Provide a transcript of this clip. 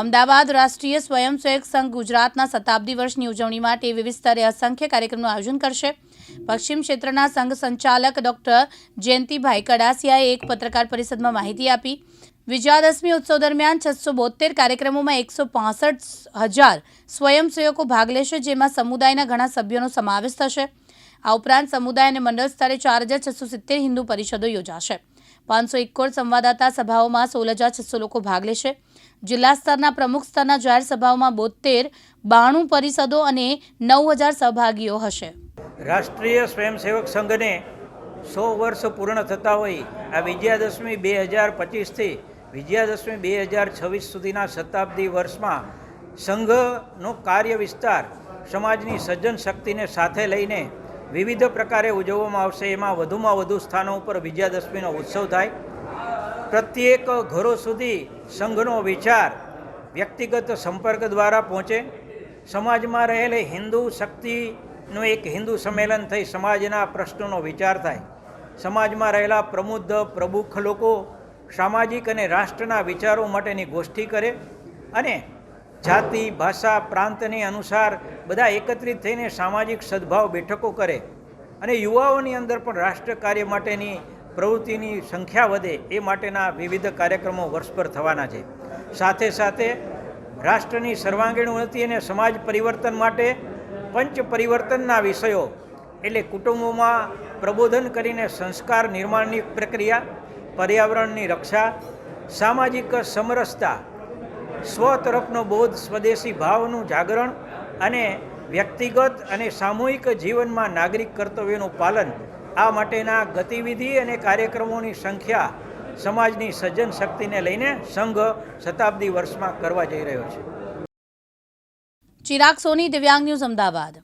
અમદાવાદ રાષ્ટ્રીય સ્વયંસેવક સંઘ ગુજરાતના શતાબ્દી વર્ષની ઉજવણી માટે વિવિધ સ્તરે અસંખ્ય કાર્યક્રમનું આયોજન કરશે. પશ્ચિમ ક્ષેત્રના સંઘ સંચાલક ડોક્ટર જયંતિભાઈ કડાસિયાએ એક પત્રકાર પરિષદમાં માહિતી આપી. વિજયાદશમી ઉત્સવ દરમિયાન છસો બોતેર કાર્યક્રમોમાં એકસો પાસઠ હજાર સ્વયંસેવકો ભાગ લેશે, જેમાં સમુદાયના ઘણા સભ્યોનો સમાવેશ થશે. આ ઉપરાંત સમુદાય અને મંડળ સ્તરે ચાર હજાર છસો સિત્તેર હિન્દુ પરિષદો યોજાશે. પાંચસો એકોણ સંવાદદાતા સભાઓમાં સોળ હજાર છસો લોકો ભાગ લેશે. જિલ્લા સ્તરના પ્રમુખ સ્તરના જાહેર સભાઓમાં બોતેર, બાણું પરિષદો અને નવ હજાર સહભાગીઓ હશે. રાષ્ટ્રીય સ્વયંસેવક સંઘને સો વર્ષ પૂર્ણ થતા હોય આ વિજયાદશમી બે હજાર પચીસથી વિજયાદશમી બે હજાર છવ્વીસ સુધીના શતાબ્દી વર્ષમાં સંઘનો કાર્ય વિસ્તાર સમાજની સજ્જન શક્તિને સાથે લઈને વિવિધ પ્રકારે ઉજવવામાં આવશે. એમાં વધુમાં વધુ સ્થાનો ઉપર વિજયાદશમીનો ઉત્સવ થાય. પ્રત્યેક ઘરો સુધી સંઘનો વિચાર વ્યક્તિગત સંપર્ક દ્વારા પહોંચે. સમાજમાં રહેલી હિન્દુ શક્તિનું એક હિન્દુ સંમેલન થઈ સમાજના પ્રશ્નોનો વિચાર થાય. સમાજમાં રહેલા પ્રમુદ્ધ પ્રમુખ લોકો સામાજિક અને રાષ્ટ્રના વિચારો માટેની ગોષ્ઠી કરે અને જાતિ, ભાષા, પ્રાંતને અનુસાર બધા એકત્રિત થઈને સામાજિક સદભાવ બેઠકો કરે અને યુવાઓની અંદર પણ રાષ્ટ્ર કાર્ય માટેની પ્રવૃત્તિની સંખ્યા વધે એ માટેના વિવિધ કાર્યક્રમો વર્ષભર થવાના છે. સાથે સાથે રાષ્ટ્રની સર્વાંગીણ ઉન્નતિ અને સમાજ પરિવર્તન માટે પંચ પરિવર્તનના વિષયો એટલે કુટુંબોમાં પ્રબોધન કરીને સંસ્કાર નિર્માણની પ્રક્રિયા, પર્યાવરણની રક્ષા, સામાજિક સમરસતા સ્વ તરફનો બોધ સ્વદેશી ભાવનું જાગરણ અને વ્યક્તિગત અને સામૂહિક જીવનમાં નાગરિક કર્તવ્યોનું પાલન, આ માટેના ગતિવિધિ અને કાર્યક્રમોની સંખ્યા સમાજની સજ્જન શક્તિને લઈને સંઘ શતાબ્દી વર્ષમાં કરવા જઈ રહ્યો છે. ચિરાગ સોની, દિવ્યાંગ ન્યૂઝ અમદાવાદ.